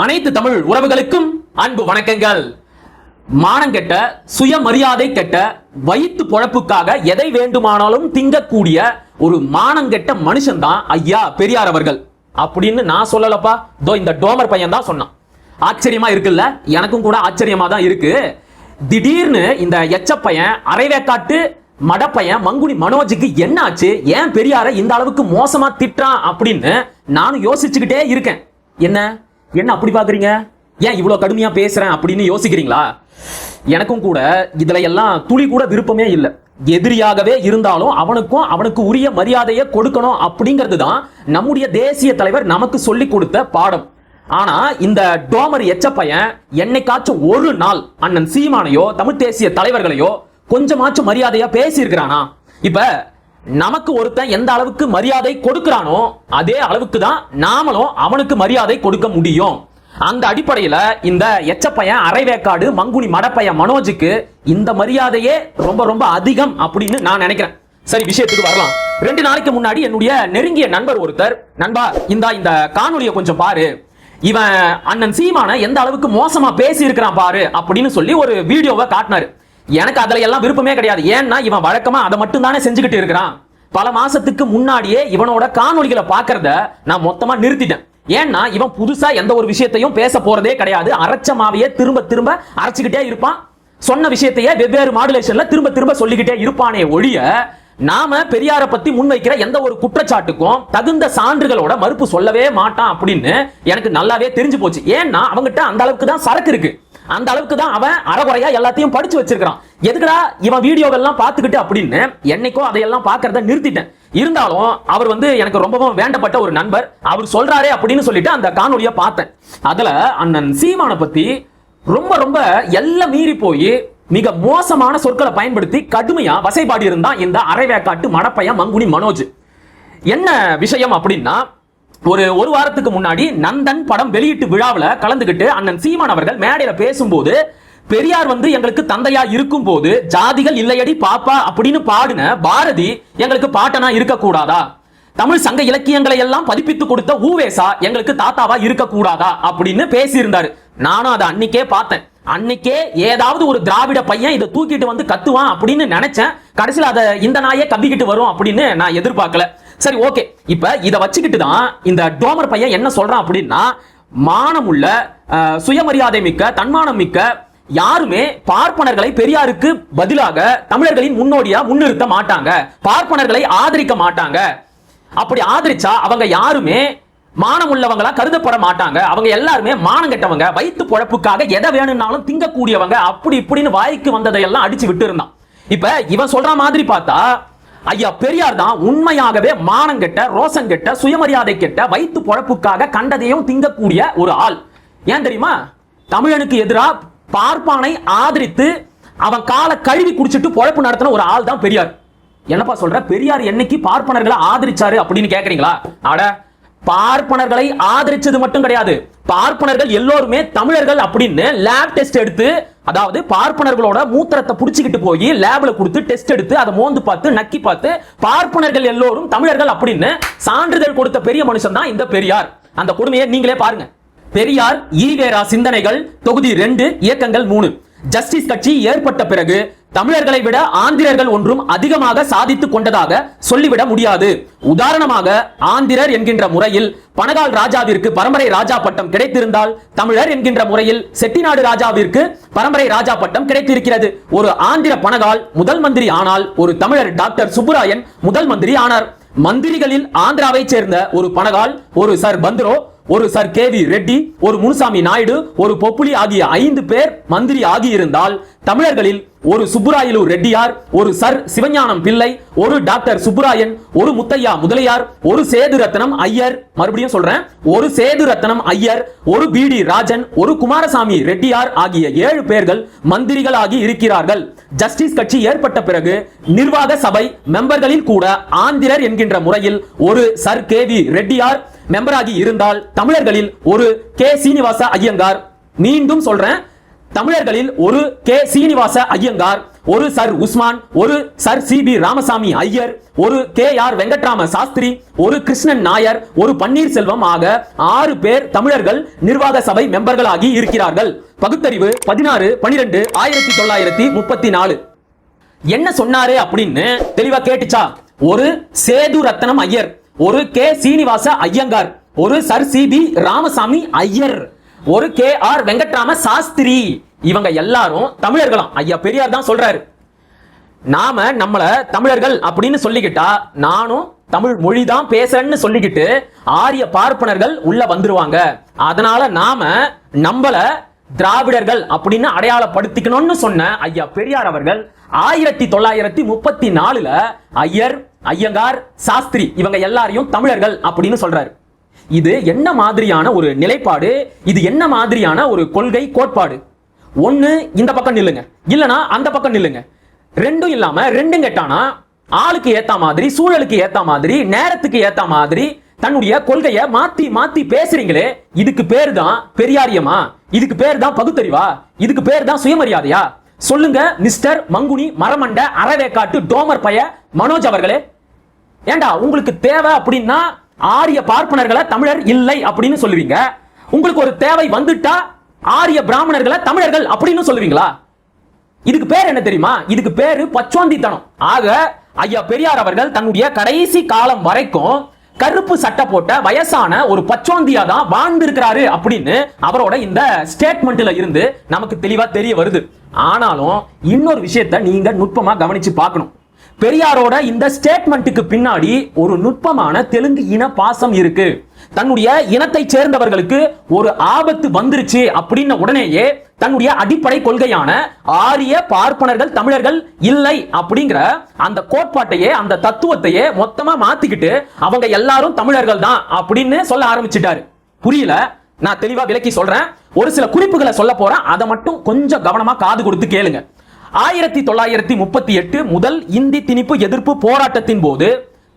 அனைத்து தமிழ் உறவுகளுக்கும் அன்பு வணக்கங்கள். மானங்கெட்ட சுயமரியாதை கெட்ட வயிற்று பொழப்புக்காக எதை வேண்டுமானாலும் திங்கக்கூடிய ஒரு மானங்கெட்ட மனுஷன் தான் ஐயா பெரியார் அவர்கள். அப்படின்னு நான் சொல்லலப்பா. தோ இந்த டோமர் பையன் தான் சொன்னான். ஆச்சரியமா இருக்குல்ல? எனக்கும் கூட ஆச்சரியமா தான் இருக்கு. திடீர்னு இந்த எச்சப்பையன் அரைவேக்காட்டு மடப்பையன் மங்குடி மனோஜுக்கு என்ன ஆச்சு ஏன் பெரியார இந்த அளவுக்கு மோசமா திட்டுறான் அப்படின்னு நானும் யோசிச்சுக்கிட்டே இருக்கேன். என்ன? என்ன அப்படி பாக்குறீங்க? ஏன் இவ்வளவு கடுமையா பேசுறேன் அப்படின்னு யோசிக்கிறீங்களா? எனக்கும் கூட இதுல எல்லாம் துளி கூட விருப்பமே இல்லை. எதிரியாகவே இருந்தாலும் அவனுக்கும் அவனுக்கு உரிய மரியாதையை கொடுக்கணும் அப்படிங்கிறது தான் நம்முடைய தேசிய தலைவர் நமக்கு சொல்லி கொடுத்த பாடம். ஆனா இந்த டோமர் எச்ச பையன் என்னைக்காச்சும் ஒரு நாள் அண்ணன் சீமானையோ தமிழ் தேசிய தலைவர்களையோ கொஞ்சமாச்சும் மரியாதையா பேசியிருக்கிறானா? இப்ப நமக்கு ஒருத்தன் எந்த அளவுக்கு மரியாதை கொடுக்கிறானோ அதே அளவுக்கு தான் நாமளும் அவனுக்கு மரியாதை கொடுக்க முடியும். அந்த அடிப்படையில இந்த எச்சப்பையன் அரைவேக்காடு மங்குனி மடப்பையன் மனோஜுக்கு இந்த மரியாதையே ரொம்ப ரொம்ப அதிகம் அப்படின்னு நான் நினைக்கிறேன். சரி விஷயத்துக்கு வரலாம். ரெண்டு நாளைக்கு முன்னாடி என்னுடைய நெருங்கிய நண்பர் ஒருத்தர் நண்பா இந்தா இந்த காணொலியை கொஞ்சம் பாரு. இவன் அண்ணன் சீமான எந்த அளவுக்கு மோசமா பேசி இருக்கிறான் பாரு அப்படின்னு சொல்லி ஒரு வீடியோவை காட்டினாரு. எனக்கு அதுல எல்லாம் விருப்பமே கிடையாது. ஏன்னா இவன் வழக்கமா அதை மட்டும் தானே செஞ்சுக்கிட்டு இருக்கிறான். பல மாசத்துக்கு முன்னாடியே இவனோட காணொளிகளை பாக்குறத நான் மொத்தமா நிறுத்திட்டேன். ஏன்னா இவன் புதுசா எந்த ஒரு விஷயத்தையும் பேச போறதே கிடையாது. அரைச்ச மாவையே திரும்ப திரும்ப அரைச்சுக்கிட்டே இருப்பான். சொன்ன விஷயத்தையே வெவ்வேறு மாடுலேஷன்ல திரும்ப திரும்ப சொல்லிக்கிட்டே இருப்பானே ஒழிய நாம பெரியார பத்தி முன்வைக்கிற எந்த ஒரு குற்றச்சாட்டுக்கும் தகுந்த சான்றுகளோட மறுப்பு சொல்லவே மாட்டான் அப்படின்னு எனக்கு நல்லாவே தெரிஞ்சு போச்சு. ஏன்னா அவங்ககிட்ட அந்த அளவுக்கு தான் சரக்கு இருக்கு. அந்த அளவுக்கு தான் அவன் அறகுறையா எல்லாத்தையும் படிச்சு வச்சிருக்கான் எதுக்குடா இவன் வீடியோவெல்லாம் பார்த்துக்கிட்டு அப்படின்னு என்னைக்கோ அதையெல்லாம் பார்க்கறத நிறுத்திட்டேன். இருந்தாலும் அவர் வந்து எனக்கு ரொம்பவும் வேண்டப்பட்ட ஒரு நண்பர். அவர் சொல்றாரே அப்படின்னு சொல்லிட்டு அந்த காணொலியை பார்த்தேன். அதுல அண்ணன் சீமான பத்தி ரொம்ப ரொம்ப எல்லாம் மீறி போய் மிக மோசமான சொற்களை பயன்படுத்தி கடுமையா வசைபாடி இருந்தா இந்த அரைவேக்காட்டு மடப்பையன் மங்குனி மனோஜ். என்ன விஷயம் அப்படின்னா ஒரு ஒரு வாரத்துக்கு முன்னாடி நந்தன் படம் வெளியீட்டு விழாவில் கலந்துகிட்டு அண்ணன் சீமான் அவர்கள் மேடையில பேசும்போது பெரியார் வந்து எங்களுக்கு தந்தையா இருக்கும் போது ஜாதிகள் இல்லையடி பாப்பா அப்படின்னு பாடின பாரதி எங்களுக்கு பாட்டனா இருக்க கூடாதா தமிழ் சங்க இலக்கியங்களை எல்லாம் பதிப்பித்து கொடுத்த ஊவேசா எங்களுக்கு தாத்தாவா இருக்க கூடாதா அப்படின்னு பேசியிருந்தாரு. நானும் அதை அன்னைக்கே பார்த்தேன். அன்னைக்கே ஏதாவது ஒரு திராவிட பையன் இதை தூக்கிட்டு வந்து கத்துவான் அப்படின்னு நினைச்சேன். கடைசியில் அதை இந்த நாயே கத்திக்கிட்டு வரும் அப்படின்னு நான் எதிர்பார்க்கல. சரி ஓகே. இப்ப இதை வச்சுக்கிட்டு தான் இந்த டோமர் பையன் என்ன சொல்றான் அப்படின்னா மானமுள்ள சுயமரியாதை மிக்க தன்மானம் மிக்க யாருமே பார்ப்பனர்களை பெரியாருக்கு பதிலாக தமிழர்களின் முன்னோடியா முன்னிறுத்த மாட்டாங்க. பார்ப்பனர்களை ஆதரிக்க மாட்டாங்க. அப்படி ஆதரிச்சா அவங்க யாருமே மானம் உள்ளவங்களா கருதப்பட மாட்டாங்க. அவங்க எல்லாருமே மானம் கெட்டவங்க. வயிற்று பொழப்புக்காக எதை வேணும்னாலும் திங்கக்கூடியவங்க. அப்படி இப்படின்னு வாய்க்கு வந்ததையெல்லாம் அடிச்சு விட்டு இருந்தான் இப்ப இவன் சொல்ற மாதிரி பார்த்தா ஐயா பெரியார் தான் உண்மையாகவே மானம் கெட்ட ரோசம் கெட்ட சுயமரியாதை கெட்ட வயிற்று பொழப்புக்காக கண்டதையும் திங்கக்கூடிய ஒரு ஆள். ஏன் தெரியுமா? தமிழனுக்கு எதிரா பார்ப்பானை ஆதரித்து அவன் காலை கழுவி குடிச்சிட்டு பொழப்பு நடத்தின ஒரு ஆள் தான் பெரியார். என்னப்பா சொல்ற? பெரியார் என்னைக்கு பார்ப்பனர்களை ஆதரிச்சாரு அப்படின்னு கேக்குறீங்களா? அட பார்ப்பனர்களை ஆதரிச்சது மட்டும் கிடையாது. பார்ப்பனர்கள் எல்லோருமே தமிழர்கள் அப்படின்னு லேப் டெஸ்ட் எடுத்து அதாவது பார்ப்பனர்களோட மூத்திரத்தை புடிச்சுக்கிட்டு போய் லேப்ல கொடுத்து டெஸ்ட் எடுத்து அதை மோந்து பார்த்து நக்கி பார்த்து பார்ப்பனர்கள் எல்லோரும் தமிழர்கள் அப்படின்னு சான்றிதழ் கொடுத்த பெரிய மனுஷன் தான் இந்த பெரியார். அந்த கொடுமையை நீங்களே பாருங்க. பெரியார் ஈவேரா சிந்தனைகள் தொகுதி ரெண்டு இயக்கங்கள் மூணு. ஜஸ்டிஸ் கட்சி ஏற்பட்ட பிறகு தமிழர்களை விட ஆந்திரர்கள் ஒன்றும் அதிகமாக சாதித்துக் கொண்டதாக சொல்லிவிட முடியாது. உதாரணமாக ஆந்திரர் என்கின்ற முறையில் பனகால் ராஜாவிற்கு பரம்பரை ராஜா பட்டம் கிடைத்திருந்தால் தமிழர் என்கின்ற முறையில் செட்டிநாடு ராஜாவிற்கு பரம்பரை ராஜா பட்டம் கிடைத்திருக்கிறது. ஒரு ஆந்திர பனகால் முதல் மந்திரி ஆனால் ஒரு தமிழர் டாக்டர் சுப்புராயன் முதல் மந்திரி ஆனார். மந்திரிகளில் ஆந்திராவைச் சேர்ந்த ஒரு பனகால் ஒரு சர் பந்த்ரோ ஒரு சர் கே வி ரெட்டி ஒரு முனுசாமி நாயுடு ஒரு பொப்புலி ஆகிய ஐந்து பேர் மந்திரி ஆகியிருந்தால் தமிழர்களில் ஒரு சுப்புராயலு ரெட்டியார் ஒரு சர் சிவஞானம் பிள்ளை ஒரு டாக்டர் சுப்புராயன் ஒரு முத்தையா முதலியார் ஒரு சேது ரத்னம் ஐயர் மறுபடியும் சொல்றேன் ஒரு சேது ரத்னம் ஐயர் ஒரு பி டி ராஜன் ஒரு குமாரசாமி ரெட்டியார் ஆகிய ஏழு பேர்கள் மந்திரிகளாகி இருக்கிறார்கள். ஜஸ்டிஸ் கட்சி ஏற்பட்ட பிறகு நிர்வாக சபை மெம்பர்களில் கூட ஆந்திரர் என்கின்ற முறையில் ஒரு சர் கே வி ரெட்டியார் மெம்பராகி இருந்தால் தமிழர்களில் ஒரு கே. சீனிவாச ஐயங்கார். மீண்டும் சொல்றேன் தமிழர்களில் ஒரு கே. சீனிவாச ஐயங்கார் ஒரு சர் உஸ்மான் ஒரு sir C. P. Ramasamy Iyer ஒரு கே. ஆர். வெங்கட்ராம சாஸ்திரி ஒரு கிருஷ்ணன் நாயர் ஒரு பன்னீர்செல்வம் ஆக ஆறு பேர் தமிழர்கள் நிர்வாக சபை மெம்பர்களாகி இருக்கிறார்கள். பகுத்தறிவு பதினாறு பனிரெண்டு ஆயிரத்தி தொள்ளாயிரத்தி முப்பத்தி நாலு என்ன சொன்னாரு அப்படின்னு தெளிவா கேட்டுச்சா? ஒரு சேது ரத்னம் ஐயர். ஒரு கே சீனிவாச ஐயங்கார் ஒரு sir C P Ramasamy Iyer ஒரு கே ஆர் வெங்கட்ராம சாஸ்திரி. இவங்க எல்லாரும் தமிழர்களாம். ஐயா பெரியார் தான் சொல்றாரு. நாம நம்மள தமிழர்கள் அப்படின்னு சொல்லிக்கிட்டா நானும் தமிழ் மொழி தான் பேசுறேன்னு சொல்லிக்கிட்டு ஆரிய பார்ப்பனர்கள் உள்ள வந்துருவாங்க. அதனால நாம நம்மள திராவிடர்கள் அப்படின்னு அடையாளப்படுத்திக்கணும்னு சொன்ன ஐயா பெரியார் அவர்கள் ஆயிரத்தி தொள்ளாயிரத்தி முப்பத்தி நாலுல ஐயர் ஐயங்கார் சாஸ்திரி இவங்க எல்லாரையும் தமிழர்கள் அப்படின்னு சொல்றாரு. இது என்ன மாதிரியான ஒரு நிலைப்பாடு? இது என்ன மாதிரியான ஒரு கொள்கை கோட்பாடு? ஒன்னு இந்த பக்கம் நில்லுங்க. இல்லனா அந்த பக்கம் நில்லுங்க. ரெண்டும் இல்லாம ரெண்டும் கெட்டானா ஆளுக்கு ஏத்த மாதிரி சூழலுக்கு ஏத்த மாதிரி நேரத்துக்கு ஏத்த மாதிரி தன்னுடைய கொள்கையை மாத்தி மாத்தி பேசுறீங்களே இதுக்கு பேர் தான் பெரியாரியமா இதுக்கு பேர் தான் பகுத்தறிவா? இதுக்கு பேர் தான் சுயமரியாதையா? சொல்லுங்க மிஸ்டர் மங்குனி மரமண்ட அறவேக்காட்டு டோமர் பைய மனோஜ் அவர்களே. ஏண்டா உங்களுக்கு தேவை அப்படின்னா ஆரிய பார்ப்பனர்களை தமிழர் இல்லை அப்படின்னு சொல்லுவீங்க. உங்களுக்கு ஒரு தேவை வந்துட்டா ஆரிய பிராமணர்களை தமிழர்கள் அப்படின்னு சொல்லுவீங்களா? இதுக்கு பேர் என்ன தெரியுமா? இதுக்கு பேரு பச்சோந்தித்தனம். ஆக ஐயா பெரியார் அவர்கள் தன்னுடைய கடைசி காலம் வரைக்கும் கருப்பு சட்டை போட்ட வயசான ஒரு பச்சோந்தியா தான் வாழ்ந்திருக்கிறாரு அப்படின்னு அவரோட இந்த ஸ்டேட்மெண்ட்ல இருந்து நமக்கு தெளிவா தெரிய வருது. ஆனாலும் இன்னொரு விஷயத்தை நீங்க நுட்பமா கவனிச்சு பார்க்கணும். பெரியாரோட இந்த ஸ்டேட்மெண்ட்டுக்கு பின்னாடி ஒரு நுட்பமான தெலுங்கு இன பாசம் இருக்கு. தன்னுடைய இனத்தை சேர்ந்தவர்களுக்கு ஒரு ஆபத்து வந்துருச்சு அப்படின்ன உடனேயே தன்னுடைய அடிப்படை கொள்கையான ஆரிய பார்ப்பனர்கள் தமிழர்கள் இல்லை அப்படிங்கிற அந்த கோட்பாட்டையே அந்த தத்துவத்தையே மொத்தமா மாத்திக்கிட்டு அவங்க எல்லாரும் தமிழர்கள் தான் அப்படின்னு சொல்ல ஆரம்பிச்சிட்டாரு. புரியல? நான் தெளிவா விளக்கி சொல்றேன். ஒரு சில குறிப்புகளை சொல்ல போறேன். அதை மட்டும் கொஞ்சம் கவனமா காது கொடுத்து கேளுங்க. ஆயிரத்தி தொள்ளாயிரத்தி முப்பத்தி எட்டு முதல் இந்தி திணிப்பு எதிர்ப்பு போராட்டத்தின் போது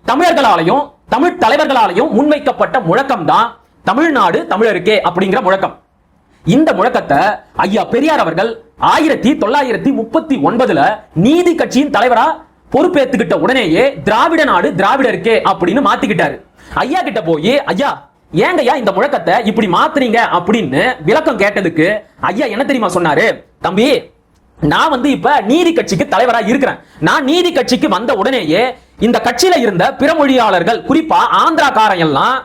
தமிழர்களாலையும் தமிழ் தலைவர்களாலையும் முன்வைக்கப்பட்ட முழக்கம் தான் தமிழ்நாடு தமிழருக்கே அப்படிங்கிற முழக்கம். இந்த முழக்கத்தை ஐயா பெரியார் அவர்கள் ஆயிரத்தி தொள்ளாயிரத்தி முப்பத்தி ஒன்பதுல நீதி கட்சியின் தலைவரா பொறுப்பேத்துக்கிட்ட உடனேயே திராவிட நாடு திராவிடருக்கே அப்படின்னு மாத்திக்கிட்டாரு. ஐயா கிட்ட போய் ஐயா ஏங்கய்யா இந்த முழக்கத்தை இப்படி மாத்துறீங்க அப்படின்னு விளக்கம் கேட்டதுக்கு ஐயா என்ன தெரியுமா சொன்னாரு? தம்பி நான் வந்து இப்ப நீதி கட்சிக்கு தலைவரா இருக்கிறேன். நான் நீதி கட்சிக்கு வந்த உடனேயே இந்த கட்சியில இருந்த பிற மொழியாளர்கள் குறிப்பா ஆந்திராக்காரன் எல்லாம்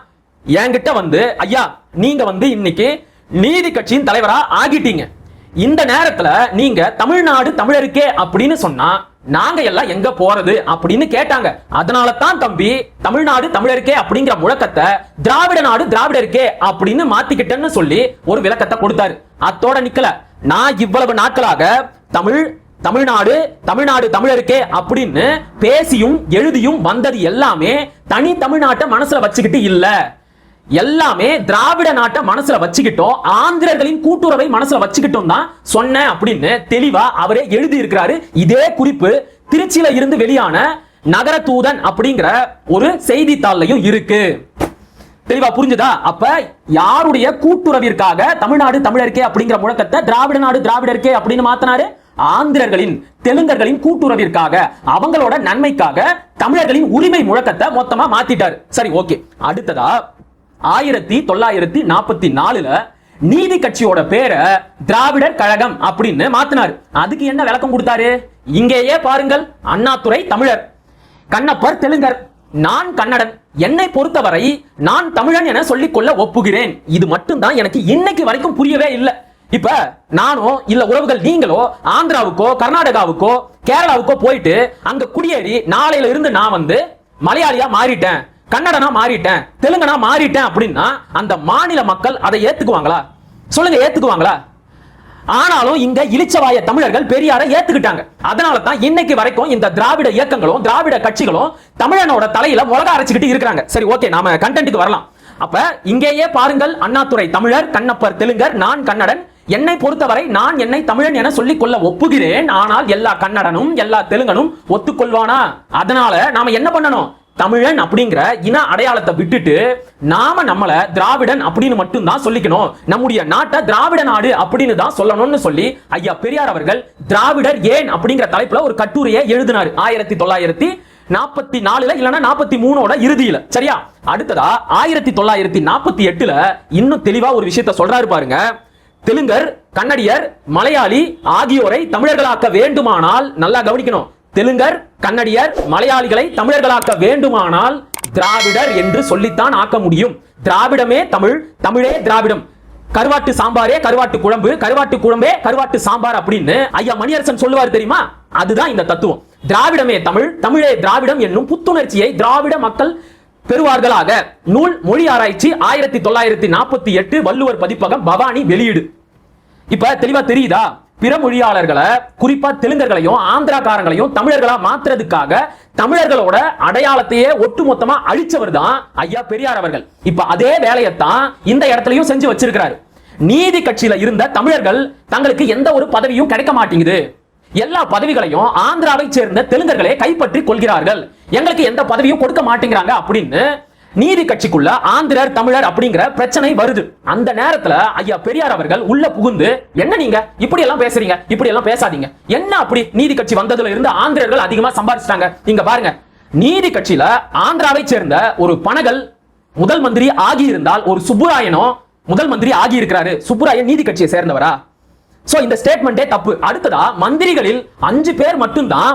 என்கிட்ட வந்து ஐயா நீங்க வந்து இன்னைக்கு நீதி கட்சியின் தலைவரா ஆகிட்டீங்க. இந்த நேரத்துல நீங்க தமிழ்நாடு தமிழருக்கே அப்படின்னு சொன்னா நாங்க எல்லாம் எங்க போறது அப்படின்னு கேட்டாங்க. அதனால தான் தம்பி தமிழ்நாடு தமிழருக்கே அப்படிங்கிற முழக்கத்தை திராவிட நாடு திராவிடருக்கே அப்படின்னு மாத்திக்கிட்டேன்னு சொல்லி ஒரு விளக்கத்தை கொடுத்தாரு. அத்தோட நிக்கல. நான் இவ்வளவு நாட்களாக தமிழ் தமிழ்நாடு தமிழ்நாடு தமிழருக்கே அப்படின்னு பேசியும் எழுதியும் வந்தது எல்லாமே தனி தமிழ்நாட்டை மனசுல வச்சுக்கிட்டு இல்லை. எல்லாமே திராவிட நாட்டை மனசுல வச்சுக்கிட்டோம். ஆந்திரர்களின் கூட்டுறவை மனசுல வச்சுக்கிட்டோம் தான் சொன்னேன் அப்படின்னு தெளிவா அவரே எழுதி இருக்கிறாரு இதே குறிப்பு திருச்சியில இருந்து வெளியான நகர தூதன் அப்படிங்கிற ஒரு செய்தித்தாள்லையும் இருக்கு. தெளிவா புரிஞ்சுதா? அப்ப யாருடைய கூட்டுறவிற்காக தமிழ்நாடு தமிழருக்கே அப்படிங்கிற முழக்கத்தை திராவிட நாடு திராவிடருக்கே அப்படின்னு மாத்தினாரு? ஆந்திரர்களின் தெலுங்கர்களின் கூட்டுறவிற்காக அவங்களோட நன்மைக்காக தமிழர்களின் உரிமை முழக்கத்தை மொத்தமா மாத்திட்டாரு. சரி ஓகே. அடுத்ததா ஆயிரத்தி தொள்ளாயிரத்தி நாற்பத்தி நாலுல நீதி கட்சியோட பேரை திராவிடர் கழகம் அப்படின்னு மாத்தினாரு. அதுக்கு என்ன விளக்கம் கொடுத்தாரு? இங்கேயே பாருங்கள் அண்ணாதுரை தமிழர் கண்ணப்பர் தெலுங்கர். நான் கன்னடன் என்னை பொறுத்தவரை நான் தமிழன் என சொல்லிக்கொள்ள ஒப்புகிறேன். இது மட்டும்தான் எனக்கு இன்னைக்கு வரைக்கும் புரியவே இல்லை. இப்ப நானோ இல்ல உறவுகள் நீங்களோ ஆந்திராவுக்கோ கர்நாடகாவுக்கோ கேரளாவுக்கோ போயிட்டு அங்க குடியேறி நாளையில இருந்து நான் வந்து மலையாளியா மாறிட்டேன். கன்னடனா மாறிட்டேன் தெலுங்கனா மாறிட்டேன் அப்படின்னா அந்த மாநில மக்கள் அதை ஏத்துக்குவாங்களா? சொல்லுங்க ஏத்துக்குவாங்களா? ஆனாலும் இங்க இளிச்சவாய தமிழர்கள் பெரியாரை ஏத்துக்கிட்டாங்க. அதனால தான் இன்னைக்கு வரைக்கும் இந்த திராவிட இயக்கங்களும் திராவிட கட்சிகளும் தமிழனோட தலையில உலக அரைச்சுக்கிட்டு இருக்கிறாங்க. சரி ஓகே நாம கண்டென்ட்டுக்கு வரலாம். அப்ப இங்கேயே பாருங்கள் அண்ணாத்துறை தமிழர் கண்ணப்பர் தெலுங்கர் நான் கன்னடன். என்னை பொறுத்தவரை நான் என்னை தமிழன் என சொல்லிக் கொள்ள ஒப்புகிறேன். ஆனால் எல்லா கன்னடனும் எல்லா தெலுங்கனும் ஒத்துக்கொள்வானா? அதனால நாம என்ன பண்ணணும்? தமிழன் அப்படிங்கிற இன அடையாளத்தை விட்டுட்டு நாம நம்மள திராவிடன் அப்படின்னு மட்டும் தான் சொல்லிக்கணும். நம்முடைய நாட்டை திராவிட நாடு அப்படின்னு தான் சொல்லணும்னு சொல்லி ஐயா பெரியார் அவர்கள் திராவிடர் ஏன் அப்படிங்கிற தலைப்புல ஒரு கட்டுரையை எழுதினார். ஆயிரத்தி தொள்ளாயிரத்தி நாற்பத்தி நாலுல இல்லைன்னா நாற்பத்தி மூணோட இறுதியில. சரியா? அடுத்ததா ஆயிரத்தி தொள்ளாயிரத்தி நாற்பத்தி எட்டுல இன்னும் தெளிவா ஒரு விஷயத்த சொல்றாரு பாருங்க. தெலுங்கர் கன்னடியர் மலையாளி ஆகியோரை தமிழர்களாக்க வேண்டுமானால் நல்லா கவனிக்கணும். தெலுங்கர் கன்னடியர் மலையாளிகளை தமிழர்களாக்க வேண்டுமானால் திராவிடர் என்று சொல்லித்தான் ஆக்க முடியும். திராவிடமே தமிழ் தமிழே திராவிடம். கருவாட்டு சாம்பாரே கருவாட்டு குழம்பு கருவாட்டு குழம்பே கருவாட்டு சாம்பார் அப்படின்னு ஐயா மணியரசன் சொல்லுவார் தெரியுமா? அதுதான் இந்த தத்துவம். திராவிடமே தமிழ் தமிழே திராவிடம் என்னும் புத்துணர்ச்சியை திராவிட மக்கள் பெறுவார்களாக. நூல் மொழி ஆராய்ச்சி ஆயிரத்தி தொள்ளாயிரத்தி நாற்பத்தி எட்டு வள்ளுவர் பதிப்பகம் பவானி வெளியீடு. இப்ப தெளிவா தெரியுதா? பிற மொழியாளர்களை குறிப்பா தெலுங்கர்களையும் ஆந்திராக்காரங்களையும் தமிழர்களா மாத்துறதுக்காக தமிழர்களோட அடையாளத்தையே ஒட்டுமொத்தமா அழிச்சவர் தான் ஐயா பெரியார் அவர்கள். இப்ப அதே வேலையைத்தான் இந்த இடத்துலயும் செஞ்சு வச்சிருக்கிறாரு. நீதி கட்சியில இருந்த தமிழர்கள் தங்களுக்கு எந்த ஒரு பதவியும் கிடைக்க மாட்டேங்குது. எல்லா பதவிகளையும் ஆந்திராவை சேர்ந்த தெலுங்கர்களே கைப்பற்றி கொள்கிறார்கள். எங்களுக்கு எந்த பதவியும் கொடுக்க மாட்டேங்கிறாங்க அப்படின்னு நீதி கட்சிக்குள்ள ஆந்திரர் தமிழர் அப்படிங்கிற பிரச்சனை வருது. அந்த நேரத்துல ஐயா பெரியார் அவர்கள் உள்ள புகுந்து என்ன நீங்க? இப்படி எல்லாம் பேசுறீங்க. இப்படி எல்லாம் பேசாதீங்க. என்ன அப்படி நீதி கட்சி வந்ததுல இருந்து ஆந்திரர்கள் அதிகமா சம்பாதிச்சிட்டாங்க இங்க பாருங்க. நீதி கட்சியில ஆந்திராவை சேர்ந்த ஒரு பனகல் முதல் மந்திரி ஆகி இருந்தால் ஒரு சுப்புராயனோ முதல் மந்திரி ஆகி இருக்கிறாரு சுப்புராயன் நீதி கட்சியை சேர்ந்தவரா? சோ இந்த ஸ்டேட்மெண்டே தப்பு. அடுத்ததா மந்திரிகளில் அஞ்சு பேர் மட்டும்தான்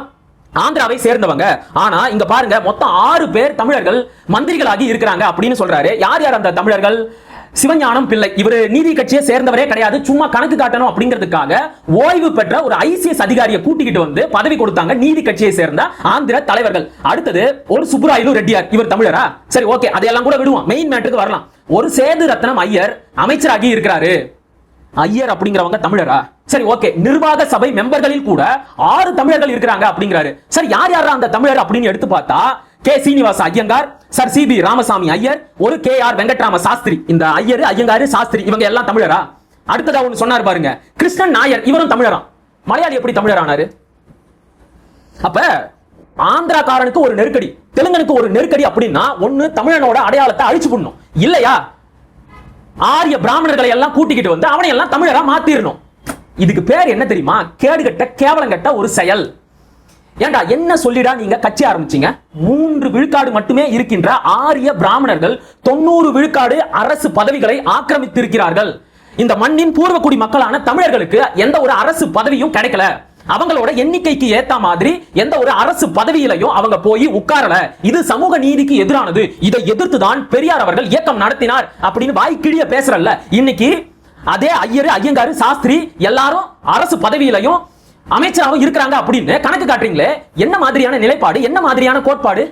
ஆந்திராவை சேர்ந்தவங்க. ஆனா இங்க பாருங்க மொத்தம் ஆறு பேர் தமிழர்கள் மந்திரிகளாகி இருக்கிறாங்க அப்படின்னு சொல்றாரு. யார் யார் அந்த தமிழர்கள்? சிவஞானம் பிள்ளை. இவர் நீதி கட்சியை சேர்ந்தவரே கிடையாது. சும்மா கணக்கு காட்டணும் அப்படிங்கிறதுக்காக ஓய்வு பெற்ற ஒரு ஐசிஎஸ் அதிகாரியை கூட்டிக்கிட்டு வந்து பதவி கொடுத்தாங்க நீதி கட்சியை சேர்ந்த ஆந்திர தலைவர்கள். அடுத்தது ஒரு சுப்புராயலு ரெட்டியார். இவர் தமிழரா? சரி ஓகே. அதையெல்லாம் கூட விடுவோம். மெயின் மேட்டருக்கு வரலாம். ஒரு சேது ரத்னம் ஐயர் அமைச்சராகி இருக்கிறாரு. ஐயர் அப்படிங்கிறவங்க தமிழரா? சரி ஓகே நிர்வாக சபை மெம்பர்களில் கூட ஆறு தமிழர்கள் இருக்கிறாங்க அப்படிங்கிறாரு. சரி யார் யார் அந்த தமிழர் அப்படின்னு எடுத்து பார்த்தா K. Srinivasa Iyengar sir. C. P. Ramasamy Iyer ஒரு கே. ஆர். வெங்கட்ராம சாஸ்திரி. இந்த ஐயர் ஐயங்காரு சாஸ்திரி இவங்க எல்லாம் தமிழரா? அடுத்ததா ஒன்று சொன்னார் பாருங்க கிருஷ்ணன் நாயர் இவரும் தமிழரா? மலையாளி எப்படி தமிழரானாரு அப்ப ஆந்திராக்காரனுக்கு ஒரு நெருக்கடி தெலுங்கனுக்கு ஒரு நெருக்கடி அப்படின்னா ஒண்ணு தமிழனோட அடையாளத்தை அழிச்சு பண்ணும் இல்லையா? ஆரிய பிராமணர்களை எல்லாம் கூட்டிக்கிட்டு வந்து அவனை எல்லாம் தமிழரா மாத்திரணும். இதுக்கு பேர் என்ன தெரியுமா? கேடுகட்ட கேவலங்கட்ட ஒரு செயல். ஏண்டா என்ன சொல்லிடா நீங்க கட்சி ஆரம்பிச்சீங்க? மூன்று விழுக்காடு மட்டுமே இருக்கின்ற ஆரிய பிராமணர்கள் தொண்ணூறு விழுக்காடு அரசு பதவிகளை ஆக்கிரமித்திருக்கிறார்கள். இந்த மண்ணின் பூர்வக்குடி மக்களான தமிழர்களுக்கு எந்த ஒரு அரசு பதவியும் கிடைக்கல. அவங்களோட எண்ணிக்கைக்கு ஏத்த மாதிரி எந்த ஒரு அரசு பதவியிலையும் அவங்க போய் உட்காரல. இது சமூக நீதிக்கு எதிரானது. இதை எதிர்த்து தான் பெரியார் அவர்கள் இயக்கம் நடத்தினார் அப்படின்னு வாய் கிழிய பேசுறல்ல. இன்னைக்கு அதே ஐயர் ஐயங்காரு சாஸ்திரி எல்லாரும் அரசு பதவியிலையும் அமைச்சராகவும் இருக்கிறாங்க அப்படின்னு கணக்கு காட்டுறீங்களே. என்ன மாதிரியான நிலைப்பாடு? என்ன மாதிரியான கோட்பாடு?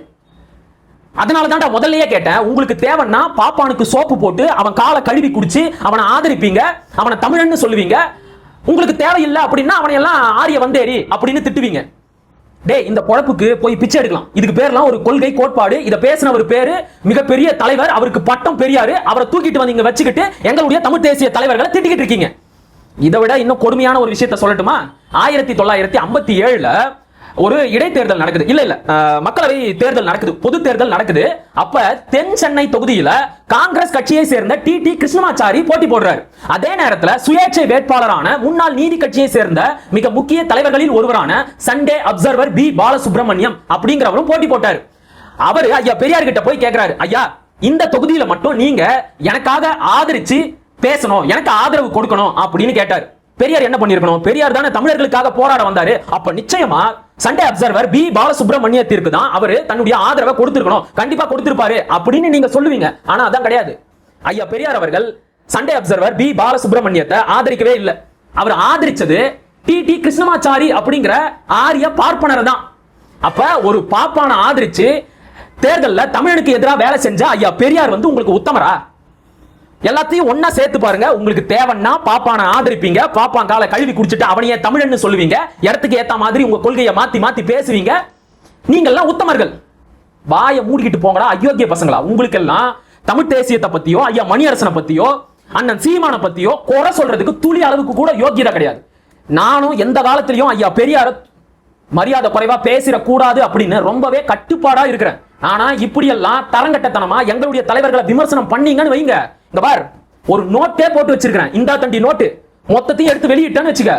அதனால தான்டா முதல்லயே கேட்டேன். உங்களுக்கு தேவைன்னா பாப்பானுக்கு சோப்பு போட்டு அவன் காலை கழுவி குடிச்சு அவனை ஆதரிப்பீங்க. அவனை தமிழன்னு சொல்லுவீங்க. உங்களுக்கு தேவையில்லை அப்படின்னா அவனை எல்லாம் ஆரிய வந்தேரி அப்படின்னு திட்டுவீங்க. டேய் இந்த பொழப்புக்கு போய் பிச்சை எடுக்கலாம். இதுக்கு பேர்லாம் ஒரு கொள்கை கோட்பாடு. இதை பேசின ஒரு பேரு மிகப்பெரிய தலைவர் அவருக்கு பட்டம் பெரியாரு. அவரை தூக்கிட்டு வந்து இங்க வச்சுக்கிட்டு எங்களுடைய தமிழ் தேசிய தலைவர்களை திட்டிக்கிட்டு இருக்கீங்க. இதை விட இன்னும் கொடுமையான ஒரு விஷயத்த சொல்லட்டுமா? ஆயிரத்தி தொள்ளாயிரத்தி ஐம்பத்தி ஏழுல ஒரு இடைத்தேர்தல் நடக்குது. இல்ல இல்ல. மக்களவை தேர்தல் நடக்குது. பொது தேர்தல் நடக்குது. அப்ப தென் சென்னை தொகுதியில காங்கிரஸ் கட்சியை சேர்ந்த டி. டி. கிருஷ்ணமாச்சாரி போட்டி போடுறாரு. அதே நேரத்துல சுயேட்சை வேட்பாளரான முன்னாள் நீதி கட்சியை சேர்ந்த மிக முக்கிய தலைவர்களில் ஒருவரான சண்டே அப்சர்வர் பி பாலசுப்ரமணியம் அப்படிங்கிறவரும் போட்டி போட்டாரு. அவரு ஐயா பெரியார் கிட்ட போய் கேட்கிறாரு ஐயா இந்த தொகுதியில மட்டும் நீங்க எனக்காக ஆதரிச்சு பேசணும் எனக்கு ஆதரவு கொடுக்கணும் அப்படின்னு கேட்டார். பெரியார் என்ன பண்ணிருக்கணும்? பெரியார் தானே தமிழர்களுக்காக போராட வந்தாரு. அப்ப நிச்சயமா சண்டே அப்சர்வர் பி பாலசுப்ரமணியத்திற்கு தான் அவர் தன்னுடைய ஆதரவை கொடுத்திருக்கணும். கண்டிப்பா கொடுத்திருப்பாரு அப்படின்னு நீங்க சொல்லுவீங்க. ஆனா அதான் கிடையாது. ஐயா பெரியார் அவர்கள் சண்டே அப்சர்வர் பி பாலசுப்ரமணியத்தை ஆதரிக்கவே இல்லை. அவர் ஆதரிச்சது டி டி கிருஷ்ணமாச்சாரி அப்படிங்கிற ஆரிய பார்ப்பனர் தான். அப்ப ஒரு பாப்பான ஆதரிச்சு தேர்தலில் தமிழனுக்கு எதிராக வேலை செஞ்சா ஐயா பெரியார் வந்து உங்களுக்கு உத்தமரா? எல்லாத்தையும் ஒன்னா சேர்த்து பாருங்க. உங்களுக்கு தேவைன்னா பாப்பான ஆதரிப்பீங்க. பாப்பான் காலை கழுவி குடிச்சிட்டு அவனையே தமிழன்னு சொல்லுவீங்க. இடத்துக்கு ஏத்த மாதிரி உங்க கொள்கையை மாத்தி மாத்தி பேசுவீங்க. நீங்கள்லாம் உத்தமர்கள். வாயை மூடிக்கிட்டு போங்களா அயோக்கிய பசங்களா. உங்களுக்கு எல்லாம் தமிழ் தேசியத்தை பத்தியோ ஐயா மணியரசனை பத்தியோ அண்ணன் சீமான பத்தியோ குறை சொல்றதுக்கு துளி அளவுக்கு கூட யோக்கியதை கிடையாது. நானும் எந்த காலத்திலையும் ஐயா பெரியார மரியாதை குறைவா பேசிட கூடாது அப்படின்னு ரொம்பவே கட்டுப்பாடா இருக்கிறேன். ஆனா இப்படியெல்லாம் தரங்கட்டத்தனமா எங்களுடைய தலைவர்களை விமர்சனம் பண்ணீங்கன்னு வைங்க. இந்த பார் ஒரு நோட்டே போட்டு வச்சிருக்கிறேன். இந்தா தண்டி நோட்டு மொத்தத்தையும் எடுத்து வெளியிட்டேன்னு வச்சுக்க.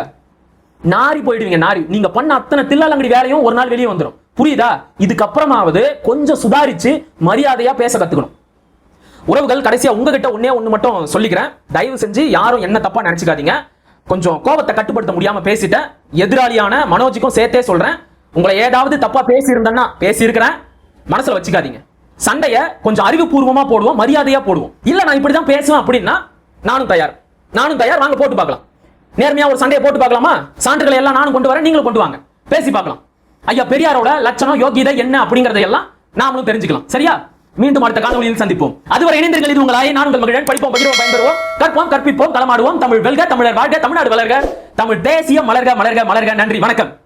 நாரி போயிடுவீங்க நாரி. நீங்க பண்ண அத்தனை தில்லாலங்கடி வேலையும் ஒரு நாள் வெளியே வந்துடும் புரியுதா? இதுக்கப்புறமாவது கொஞ்சம் சுதாரிச்சு மரியாதையா பேச கத்துக்கணும். உறவுகள் கடைசியா உங்ககிட்ட ஒன்னே ஒண்ணு மட்டும் சொல்லிக்கிறேன். தயவு செஞ்சு யாரும் என்ன தப்பா நினைச்சுக்காதீங்க. கொஞ்சம் கோபத்தை கட்டுப்படுத்த முடியாம பேசிட்டேன். எதிராளியான மனோஜிக்கும் சேர்த்தே சொல்றேன். உங்களை ஏதாவது தப்பா பேசியிருந்தேன்னா பேசியிருக்கிறேன். மனசுல வச்சுக்காதீங்க. சண்டைய கொஞ்சம் அறிவுபூர்வமா போடுவோம் மரியாதையா போடுவோம். இல்ல நான் இப்படிதான் பேசுவேன் அப்படின்னா நானும் தயார். நானும் தயார் வாங்க போட்டு பார்க்கலாம். நேர்மையா ஒரு சண்டையை போட்டு பார்க்கலாமா? சான்றுகளை எல்லாம் நானும் கொண்டு வரேன் நீங்களும் கொண்டு வாங்க. பேசி பார்க்கலாம். ஐயா பெரியாரோட லட்சணம் யோகியதை என்ன அப்படிங்கறத எல்லாம் நாமளும் தெரிஞ்சுக்கலாம். சரியா? மீண்டும் அடுத்த காணொலியில் சந்திப்போம். அதுவரை இணைந்தீர்கள் இது உங்களாய் நான் உங்கள் மகிழன். படிப்போம் பகிர்வோம் பயன்பெறுவோம். கற்போம் கற்பிப்போம் களமாடுவோம். தமிழ் வெல்க தமிழர் வாழ்க தமிழ்நாடு வளர்க. தமிழ் தேசியம் மலர்க மலர்க மலர்க. நன்றி வணக்கம்.